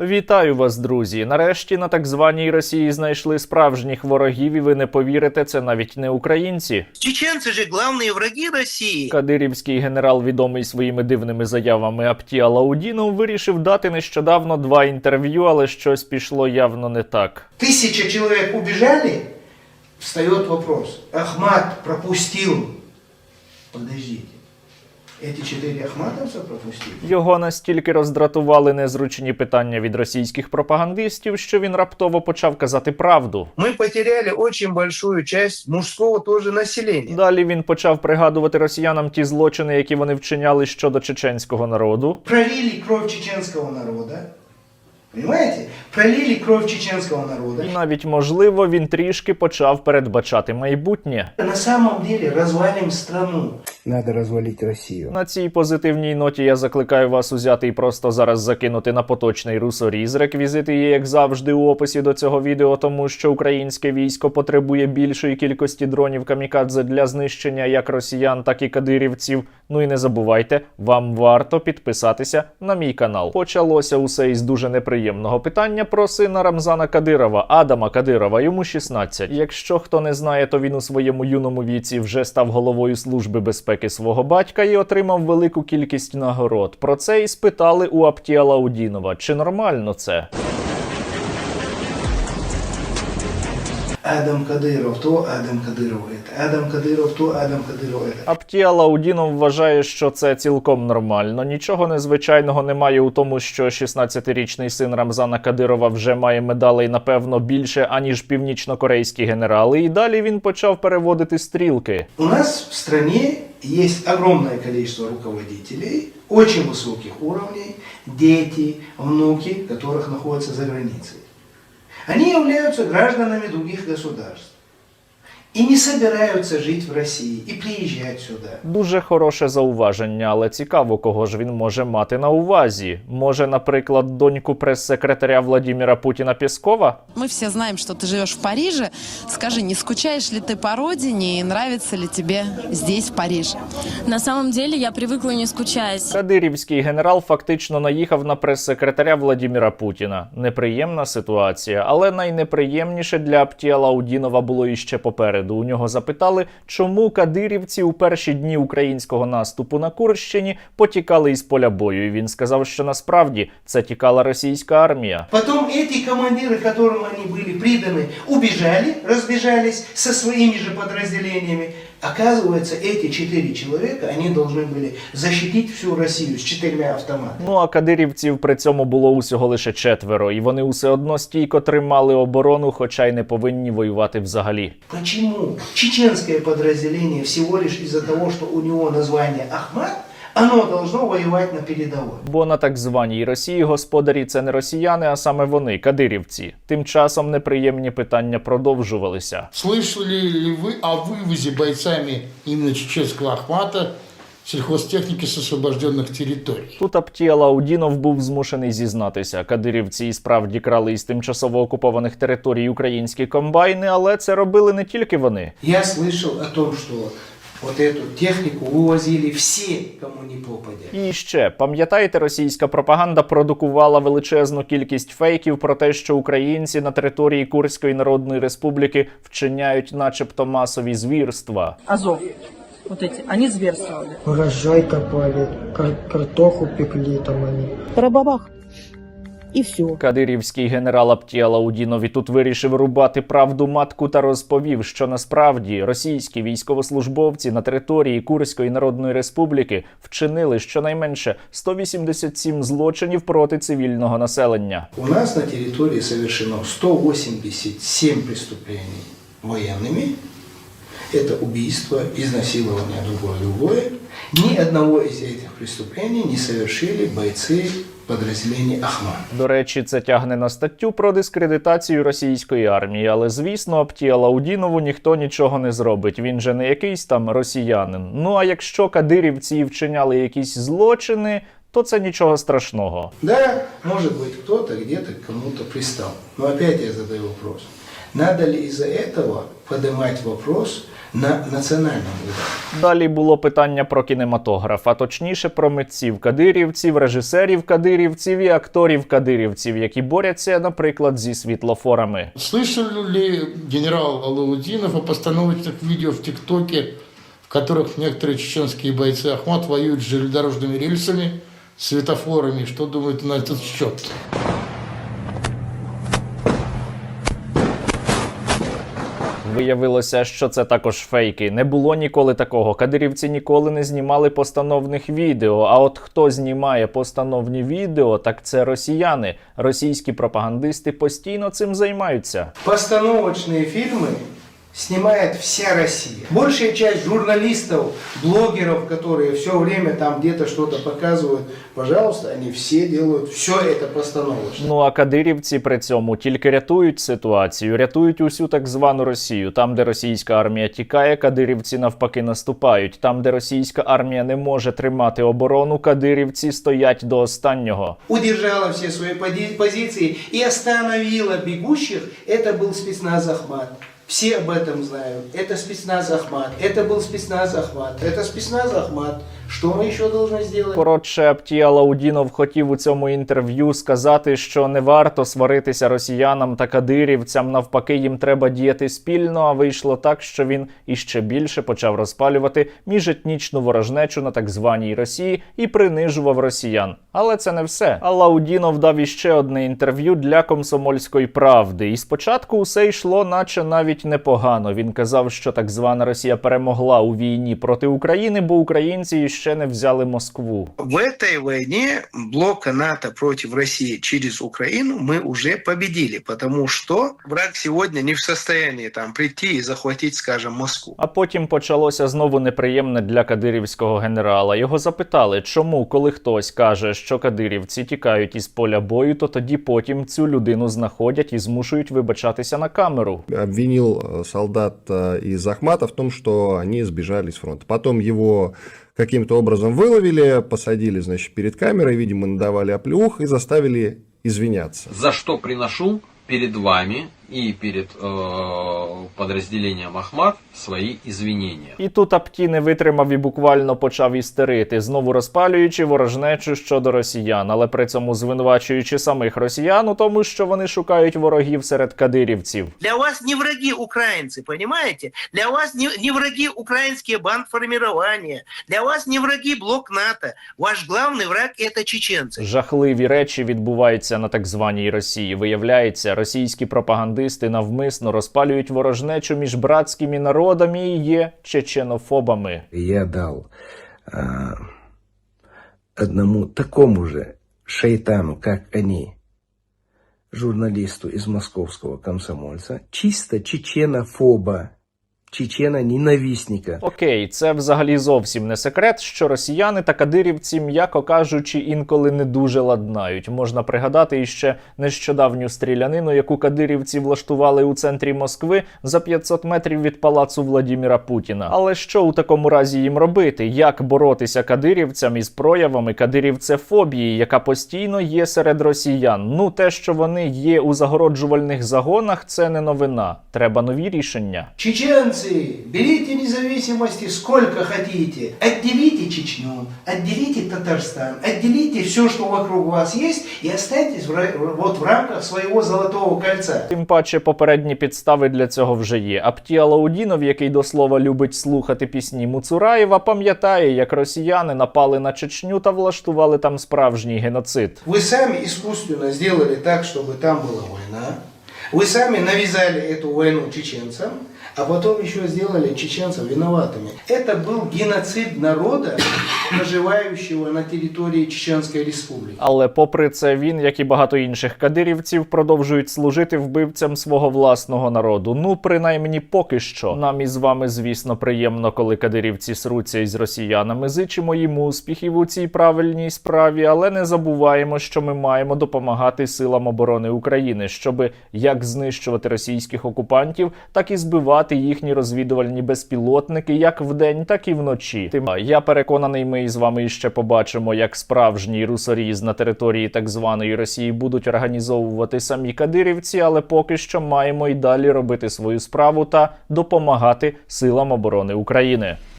Вітаю вас, друзі! Нарешті на так званій Росії знайшли справжніх ворогів, і ви не повірите, це навіть не українці. Чеченцы же главные враги России. Кадирівський генерал, відомий своїми дивними заявами Аптія Лаудінов, вирішив дати нещодавно два інтерв'ю, але щось пішло явно не так. Тысяча человек убежали, встает вопрос. Ахмат пропустил. Подождите. Эти четыре ахматовца пропустили? Його настільки роздратували незручні питання від російських пропагандистів, що він раптово почав казати правду. Мы потеряли очень большую часть мужского тоже населения. Далі він почав пригадувати росіянам ті злочини, які вони вчиняли щодо чеченського народу. Пролили кровь чеченского народа. Понимаете? Пролили кровь чеченского народа. І навіть можливо він трішки почав передбачати майбутнє. На самом деле развалим страну. Надо развалить Россию. На цій позитивній ноті я закликаю вас узяти і просто зараз закинути на поточний русоріз. Реквізити є, як завжди, у описі до цього відео, тому що українське військо потребує більшої кількості дронів камікадзе для знищення як росіян, так і кадирівців. Ну і не забувайте, вам варто підписатися на мій канал. Почалося усе із дуже неприємного питання про сина Рамзана Кадирова, Адама Кадирова. Йому 16. Якщо хто не знає, то він у своєму юному віці вже став головою служби безпеки свого батька і отримав велику кількість нагород. Про це і спитали у Аптія Лаудінова. Чи нормально це? Адам Кадыров то, Адам Кадыров это. Адам Кадыров то, Адам Кадыров это. Аптія Лаудінов вважає, що це цілком нормально. Нічого незвичайного немає у тому, що 16-річний син Рамзана Кадирова вже має медалей, напевно, більше аніж північнокорейські генерали. І далі він почав переводити стрілки. У нас в стране есть огромное количество руководителей очень высоких уровней, дети, внуки, которых находятся за границей. Они являются гражданами других государств и не собираются жить в России и приезжать сюда. Дуже хороше зауваження, але цікаво, кого ж він може мати на увазі. Може, наприклад, доньку прес-секретаря Владіміра Путіна Пєскова? Мы все знаем, что ты живешь в Париже. Скажи, не скучаешь ли ты по родине и нравится ли тебе здесь, в Париже? На самом деле я привыкла не скучать. Кадирівський генерал фактично наїхав на прес-секретаря Владіміра Путіна. Неприємна ситуація, але найнеприємніше для Аптія Лаудінова було іще попереду. У нього запитали, чому кадирівці у перші дні українського наступу на Курщині потікали із поля бою. І він сказав, що насправді це тікала російська армія. Потом эти командиры, которым они были приданы, убежали, разбежались со своими же подразделениями. Оказывается, эти четыре человека, они должны были защитить всю Россию с четырьмя автоматами. Ну а кадирівців при цьому було усього лише четверо, і вони усе одно стійко тримали оборону, хоча й не повинні воювати взагалі. Почему чеченское подразделение всего лишь из-за того, что у него название Ахмат, оно должно воевать на передовой? Бо на так званій Росії господарі це не росіяни, а саме вони, кадирівці. Тим часом неприємні питання продовжувалися. Слышали ли вы о вывозе бойцами именно чеченского Ахмата сельхозтехники с освобожденных территорий? Тут Аптія Лаудінов був змушений зізнатися. Кадирівці і справді крали із тимчасово окупованих територій українські комбайни, але це робили не тільки вони. Я слышал о том, что вот эту технику вывозили все, кому не попадя. І ще пам'ятаєте, російська пропаганда продукувала величезну кількість фейків про те, що українці на території Курської Народної Республіки вчиняють, начебто, масові звірства. Азов, вот эти, они зверствовали. урожай копали, кар- картоху пекли там они. Парабабах. И все. Кадирівський генерал Аптія Лаудінов і тут вирішив рубати правду матку та розповів, що насправді російські військовослужбовці на території Курської Народної Республіки вчинили щонайменше 187 злочинів проти цивільного населення. У нас на территории совершено 187 преступлений военными. Это убийство, изнасилование, другое-другое. Ни одного из этих преступлений не совершили бойцы подразделения Ахмат. До речі, це тягне на статтю про дискредитацію російської армії. Але звісно, Аптія Лаудінову ніхто нічого не зробить. Він же не якийсь там росіянин. Ну а якщо кадирівці вчиняли якісь злочини, то це нічого страшного. Да, может быть, кто-то где-то кому-то пристал. Но опять я задаю вопрос. Надо ли из-за этого поднимать вопрос на национальном уровне? Далі було питання про кінематограф, а точніше про митців кадирівців, режисерів кадирівців і акторів кадирівців, які борються, наприклад, зі світлофорами. Слышал ли генерал Алаудинов о постановочных видео в ТикТоке, в которых некоторые чеченские бойцы Ахмат воюют с железнодорожными рельсами, светофорами? Что думаете на этот счет? Виявилося, що це також фейки. Не було ніколи такого. Кадирівці ніколи не знімали постановних відео. А от хто знімає постановні відео, так це росіяни. Російські пропагандисти постійно цим займаються. Постановочні фильмы снимает вся Россия. Большая часть журналистов, блогеров, которые все время там где-то что-то показывают, пожалуйста, они все делают все это постановочно. Ну а кадирівці при цьому тільки рятують ситуацію, рятують усю так звану Росію. Там, де російська армія тікає, кадирівці навпаки наступають. Там, де російська армія не може тримати оборону, кадирівці стоять до останнього. Удержала все свои поди- позиции и остановила бегущих. Это был спецназ Ахмат. Все об этом знают. Это спецназ Ахмат. Это был спецназ Ахмат. Это спецназ Ахмат. Что мы еще должны сделать? Коротше, Аптія Лаудінов хотів у цьому інтерв'ю сказати, що не варто сваритися росіянам та кадирівцям. Навпаки, їм треба діяти спільно. А вийшло так, що він іще більше почав розпалювати міжетнічну ворожнечу на так званій Росії і принижував росіян. Але це не все. А Лаудінов дав іще одне інтерв'ю для комсомольської правди. І спочатку усе йшло, наче навіть непогано. Він казав, що так звана Росія перемогла у війні проти України, бо українці ще не взяли Москву. В этой войне блока НАТО против России через Украину мы уже победили, потому что враг сегодня не в состоянии там прийти и захватить, скажем, Москву. А потім почалося знову неприємне для кадирівського генерала. Його запитали, чому, коли хтось каже, що кадирівці тікають із поля бою, то тоді потім цю людину знаходять і змушують вибачатися на камеру. обвинил э, солдат э, из Ахмата в том, что они сбежали с фронта. Потом его каким-то образом выловили, посадили, значит, перед камерой, видимо, надавали оплеух и заставили извиняться. за что приношу перед вами и перед э, подразделением Ахмат свои извинения. І тут Апті не витримав і буквально почав істерити, знову розпалюючи ворожнечу щодо росіян, але при цьому звинувачуючи самих росіян у тому, що вони шукають ворогів серед кадирівців. Для вас не враги украинцы, понимаете? Для вас не, не враги украинские бандформирования. Для вас не враги блок НАТО. Ваш главный враг это чеченцы. Жахливі речі відбуваються на так званій Росії. Виявляється, російські пропагандисти навмисно розпалюють ворожнечу між братськими народами і є чеченофобами. я дав а, одному такому же шайтану, как они, журналисту из московского комсомольца, чисто чеченофоба, чечена-ненавистника. Окей, це взагалі зовсім не секрет, що росіяни та кадирівці, м'яко кажучи, інколи не дуже ладнають. Можна пригадати іще нещодавню стрілянину, яку кадирівці влаштували у центрі Москви за 500 метрів від палацу Владіміра Путіна. Але що у такому разі їм робити? Як боротися кадирівцям із проявами кадирівцефобії, яка постійно є серед росіян? Ну те, що вони є у загороджувальних загонах, це не новина. Треба нові рішення. Чеченцы, берите независимости сколько хотите. Отделите Чечню, отделите Татарстан, отделите все, что вокруг вас есть, и останьтесь в, ра- вот в рамках своего золотого кольца. Тим паче попередні підстави для цього вже є. Аптія Лаудінов, який до слова любить слухати пісні Муцураєва, пам'ятає, як росіяни напали на Чечню та влаштували там справжній геноцид. Вы сами искусственно сделали так, чтобы там была война. Вы сами навязали эту войну чеченцам, а потом еще сделали чеченцев виноватыми. Это был геноцид народа, проживающего на территории Чеченской республики. Але попри це, він, як і багато інших кадирівців, продовжують служити вбивцям свого власного народу. Ну, принаймні, поки що. Нам із вами, звісно, приємно, коли кадирівці сруться із росіянами. Зичимо їм успіхів у цій правильній справі, але не забуваємо, що ми маємо допомагати силам оборони України, щоби як знищувати російських окупантів, так і збивати їхні розвідувальні безпілотники як вдень, так і вночі. Тим я переконаний, ми ми з вами ще побачимо, як справжній русоріз на території так званої Росії будуть організовувати самі кадирівці, але поки що маємо й далі робити свою справу та допомагати силам оборони України.